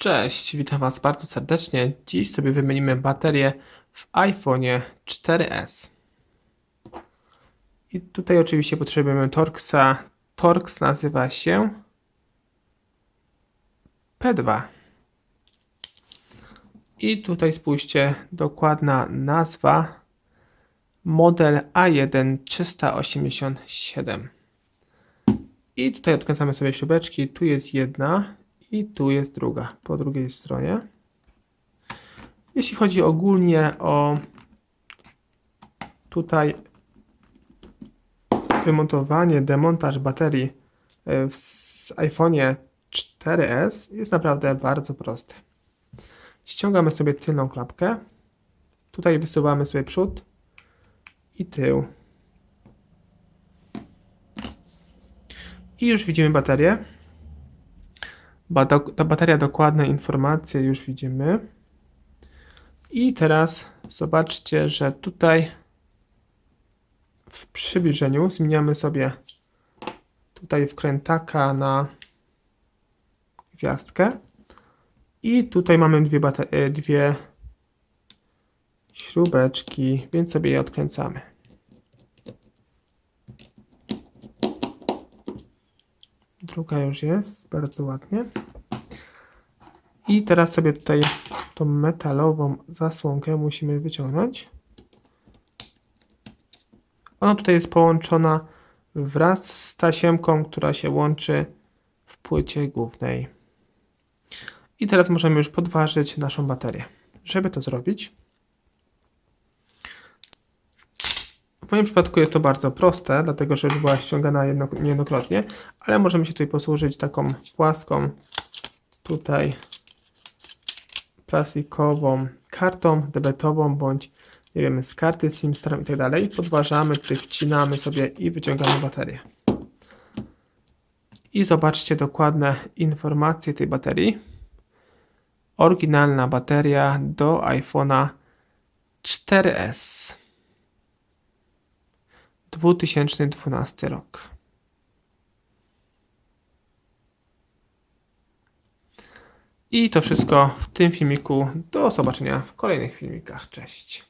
Cześć, witam Was bardzo serdecznie. Dziś sobie wymienimy baterię w iPhone 4S. I tutaj oczywiście potrzebujemy Torxa. Torx nazywa się P2. I tutaj spójrzcie, dokładna nazwa model A1 387. I tutaj odkręcamy sobie śrubeczki. Tu jest jedna i tu jest druga po drugiej stronie. Jeśli chodzi ogólnie o tutaj wymontowanie, demontaż baterii e, w s- iPhone 4S jest naprawdę bardzo proste. Ściągamy sobie tylną klapkę. Tutaj wysuwamy sobie przód i tył. I już widzimy baterię. Ta bateria dokładne informacje już widzimy. I teraz zobaczcie, że tutaj w przybliżeniu zmieniamy sobie tutaj wkrętaka na gwiazdkę. I tutaj mamy dwie, e, dwie śrubeczki, więc sobie je odkręcamy. Druga już jest, bardzo ładnie. I teraz sobie tutaj tą metalową zasłonkę musimy wyciągnąć. Ona tutaj jest połączona wraz z tasiemką, która się łączy w płycie głównej. I teraz możemy już podważyć naszą baterię. Żeby to zrobić, w moim przypadku jest to bardzo proste, dlatego że już była ściągana jedno, niejednokrotnie, ale możemy się tutaj posłużyć taką płaską tutaj plastikową kartą debetową bądź nie wiem, z karty SIM-Star i tak dalej. Podważamy, tutaj wcinamy sobie i wyciągamy baterię. I zobaczcie dokładne informacje tej baterii. Oryginalna bateria do iPhone'a 4S. 2012 rok. I to wszystko w tym filmiku. Do zobaczenia w kolejnych filmikach. Cześć.